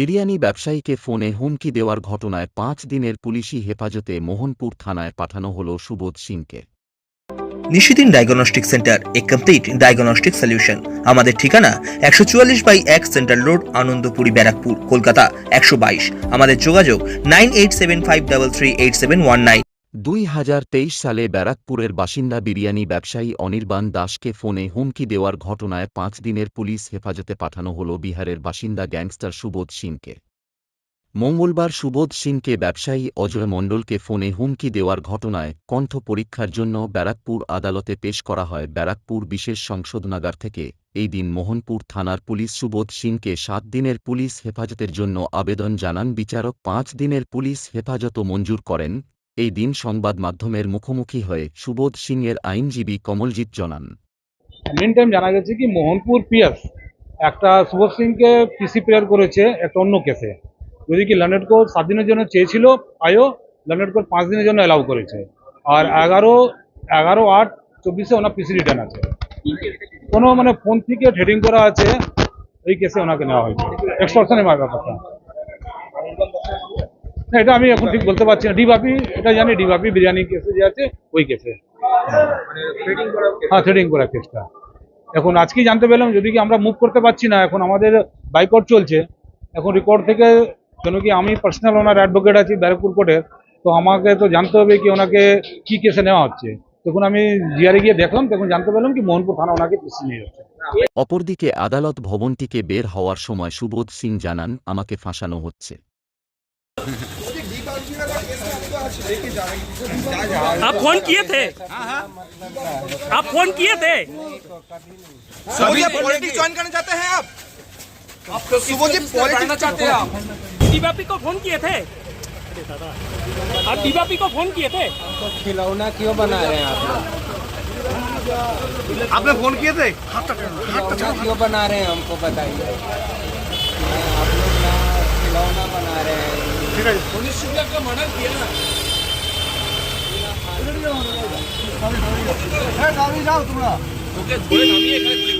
বিরিয়ানি ব্যবসায়ীকে ফোনে হুমকি দেওয়ার ঘটনায় পাঁচ দিনের পুলিশি হেফাজতে মোহনপুর থানায় পাঠানো হল সুবোধ সিংকে। Nishidin diagnostic centre, a complete diagnostic solution. আমাদের ঠিকানা একশো চুয়াল্লিশ বাই এক সেন্ট্রাল রোড, আনন্দপুরি ব্যারাকপুর, কলকাতা একশো বাইশ। আমাদের যোগাযোগ nine eight seven five double three eight seven one nine. দুই হাজার তেইশ সালে ব্যারাকপুরের বাসিন্দা বিরিয়ানি ব্যবসায়ী অনির্বাণ দাসকে ফোনে হুমকি দেওয়ার ঘটনায় পাঁচ দিনের পুলিশ হেফাজতে পাঠানো হল বিহারের বাসিন্দা গ্যাংস্টার সুবোধ সিংকে। মঙ্গলবার সুবোধ সিংকে ব্যবসায়ী অজয় মণ্ডলকে ফোনে হুমকি দেওয়ার ঘটনায় কণ্ঠ পরীক্ষার জন্য ব্যারাকপুর আদালতে পেশ করা হয় ব্যারাকপুর বিশেষ সংশোধনাগার থেকে। এই দিন মোহনপুর থানার পুলিশ সুবোধ সিংকে সাত দিনের পুলিশ হেফাজতের জন্য আবেদন জানান বিচারক। পাঁচ দিনের পুলিশ হেফাজত মঞ্জুর করেন। এই দিন সংবাদ মাধ্যমের মুখোমুখি হয়ে সুবোধ সিংয়ের আইনজীবী কমলজিৎ জানান। মেন টাইম জানা গেছে কি, মোহনপুর পিএস একটা সুবোধ সিংকে পিসি প্রেয়ার করেছে একটা অন্য কেসে যদি কি লন্ডন কোর্ট সাত দিনের জন্য চেয়েছিল, আয়ও লন্ডন কোর্ট পাঁচ দিনের জন্য অ্যালাউ করেছে। আর এগারো এগারো আট চব্বিশে ওনার পিসি রিটার্ন আছে। কোনো মানে ফোন থেকে ট্রেডিং করা আছে, এই কেসে ওনাকে নেওয়া হয়েছে। এক্সটর্শনের ব্যাপারটা। না, এটা আমি এখন ঠিক বলতে পারছি না। ডিবাপি, এটা জানি, ডিবাপি বিরিয়ানি কেসে যে আছে, ওই কেসে। হ্যাঁ থ্রেডিং করা কেসটা। এখন আজকেই জানতে পেলাম, যদি কি আমরা মুভ করতে পারছি না, এখন আমাদের বাইকআউট চলছে। এখন রিকর্ড থেকে কেন কি আমি পার্সোনাল ওনার অ্যাডভোকেট আছি ব্যারাকপুর কোর্টের তো আমাকে তো জানতে হবে কি ওনাকে কি কেসে নেওয়া হচ্ছে। তখন আমি জিআরে গিয়ে দেখলাম, তখন জানতে পেলাম কি মোহনপুর থানা ওনাকে পিছিয়ে নিয়ে যাচ্ছে। অপরদিকে আদালত ভবনটিকে বের হওয়ার সময় সুবোধ সিং জানান, আমাকে ফাঁসানো হচ্ছে। आप फ़ोन किए थे? आप फ़ोन किए थे? पॉलिटिक्स ज्वाइन करना चाहते हैं आप? आप सुबह जी पॉलिटिक्स चाहते हैं आप? डीवापी को फ़ोन किए थे? आप डीवापी को फ़ोन किए थे? खिलौना क्यों बना रहे हैं आप? आपने फ़ोन किए थे? खिलौना क्यों बना रहे हैं हमको बताइए? आप लोग खिलौना बना रहे हैं। ঠিক আছে। হ্যাঁ, মনীষ শুক্লা একটা মার্ডার দিয়ে যাও তোমরা। ওকে ধরে নামিয়ে এখানে